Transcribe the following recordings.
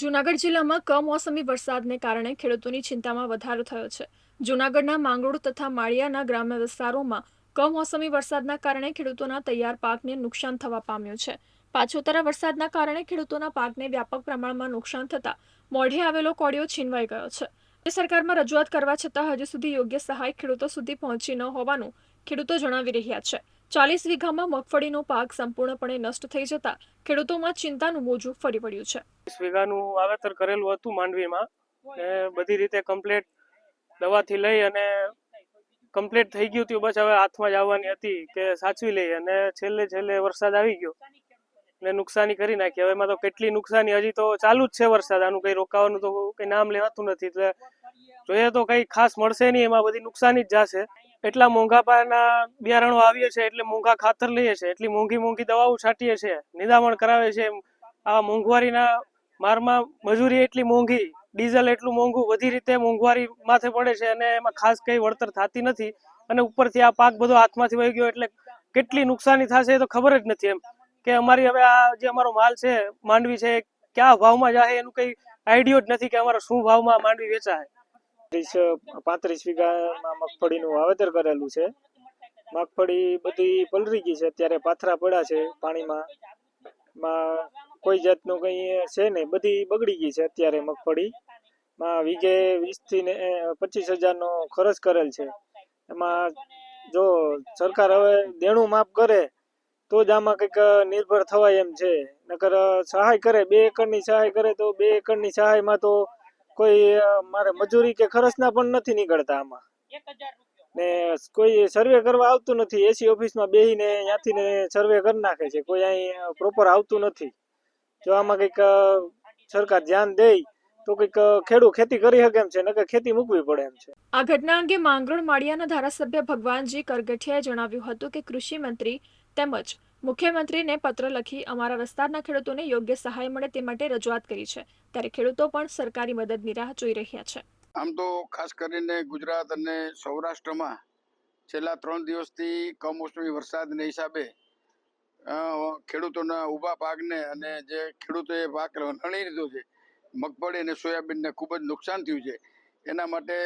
જૂનાગઢ જિલ્લામાં કમોસમી વરસાદને કારણે ખેડૂતોની ચિંતામાં વધારો થયો છે. જૂનાગઢના માંગરોળ તથા માળિયાના ગ્રામ્ય વિસ્તારોમાં કમોસમી વરસાદના કારણે ખેડૂતોના તૈયાર પાકને નુકસાન થવા પામ્યું છે. પાછોતરા વરસાદના કારણે ખેડૂતોના પાકને વ્યાપક પ્રમાણમાં નુકસાન થતા મોઢે આવેલો કોડિયો છીનવાઈ ગયો છે. સરકારમાં રજૂઆત કરવા છતાં હજુ સુધી યોગ્ય સહાય ખેડૂતો સુધી પહોંચી ન હોવાનું ખેડૂતો જણાવી રહ્યા છે. ચાલીસ વીઘામાં મગફળીનો પાક સંપૂર્ણપણે નષ્ટ થઈ જતા ખેડૂતોમાં ચિંતાનું મોજું ફરી વળ્યું છે. વીસ વીઘાનું વાવેતર કરેલું હતું માંડવીમાં બધી રીતે કમ્પ્લેટ દવાથી લઈ અને કમ્પ્લેટ થઈ ગયું હતું. બસ હવે હાથમાં જ આવવાની હતી કે સાચવી લઈએ. અને છેલ્લે છેલ્લે વરસાદ આવી ગયો ને નુકસાની કરી નાખી. હવે એમાં તો કેટલી નુકસાની? હજી તો ચાલુ જ છે વરસાદ. આનું કઈ રોકાવાનું તો કઈ નામ લેવાતું નથી. એટલે જોઈએ તો કઈ ખાસ મળશે નહીં, એમાં બધી નુકસાની જ જશે. એટલા મોંઘા પાના બિયારણો આવીએ છે, એટલે મોંઘા ખાતર લઈએ છે, એટલી મોંઘી મોંઘી દવાઓ છાંટીએ છે, નિદામણ કરાવે છે આ મોંઘવારીના મારમાં મજૂરી એટલી મોંઘી, ડીઝલ એટલું મોંઘું, બધી રીતે મોંઘવારી માથે પડે છે અને એમાં ખાસ કઈ વળતર થતી નથી. અને ઉપરથી આ પાક બધો હાથમાંથી વહી ગયો એટલે કેટલી નુકસાની થશે એ તો ખબર જ નથી એમ. કે અમારી હવે આ જે અમારો માલ છે, માંડવી છે કયા ભાવમાં જાય એનું કઈ આઈડિયો જ નથી કે અમારો શું ભાવમાં માંડવી વેચાય. ત્રીસ પાંત્રીસ વીઘામાં મગફળીનું વાવેતર કરેલું છે. મગફળી બધી પલરી ગઈ છે, અત્યારે પાથરા પડ્યા છે પાણીમાં. માં કોઈ જાતનું કંઈ છે નહીં, બધી બગડી ગઈ છે અત્યારે મગફળી. માં વીઘે વીસથી ને પચીસ હજારનો ખર્ચ કરેલ છે. એમાં જો સરકાર હવે દેણું માફ કરે, તો જ આમાં કંઈક નિર્ભર થવાય એમ છે. નકર સહાય કરે, બે એકરની સહાય કરે તો બે એકરની સહાયમાં તો કોઈ મારે મજૂરી કે ખર્ચના પણ નથી નીકળતા આમાં. ને કોઈ સર્વે કરવા આવતું નથી. એસી ઓફિસમાં બેહીને ત્યાંથી ને સર્વે કરી નાખે છે. કોઈ અહીં પ્રોપર આવતું નથી. જો આમાં કંઈક સરકાર ધ્યાન દે તો કંઈક ખેડૂત ખેતી કરી શકે એમ છે. નકર ખેતી મૂકવી પડે એમ છે. આ ઘટના અંગે માંગરોળ માળિયાના ધારાસભ્ય ભગવાનજી કરગઠિયાએ જણાવ્યું હતું કે કૃષિ મંત્રી તેમજ મુખ્યમંત્રીને પત્ર લખી અમારા વિસ્તારના ખેડૂતોને યોગ્ય સહાય મળે તે માટે રજૂઆત કરી છે. ત્યારે ખેડૂતો પણ સરકારી મદદની રાહ જોઈ રહ્યા છે. આમ તો ખાસ કરીને ગુજરાત અને સૌરાષ્ટ્રમાં છેલ્લા ત્રણ દિવસથી કમોસમી વરસાદને હિસાબે ખેડૂતોના ઊભા પાકને અને જે ખેડૂતોએ પાક નણી લીધો છે, મગફળી અને સોયાબીનને ખૂબ જ નુકસાન થયું છે. એના માટે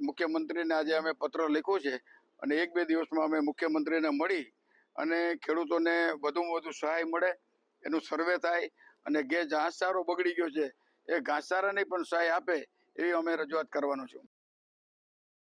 મુખ્યમંત્રીને આજે અમે પત્ર લખ્યો છે અને એક બે દિવસમાં અમે મુખ્યમંત્રીને મળી અને ખેડૂતોને વધુમાં વધુ સહાય મળે, એનું સર્વે થાય અને જે ઘાસચારો બગડી ગયો છે, એ ઘાસચારાની પણ સહાય આપે, એવી અમે રજૂઆત કરવાનો છું.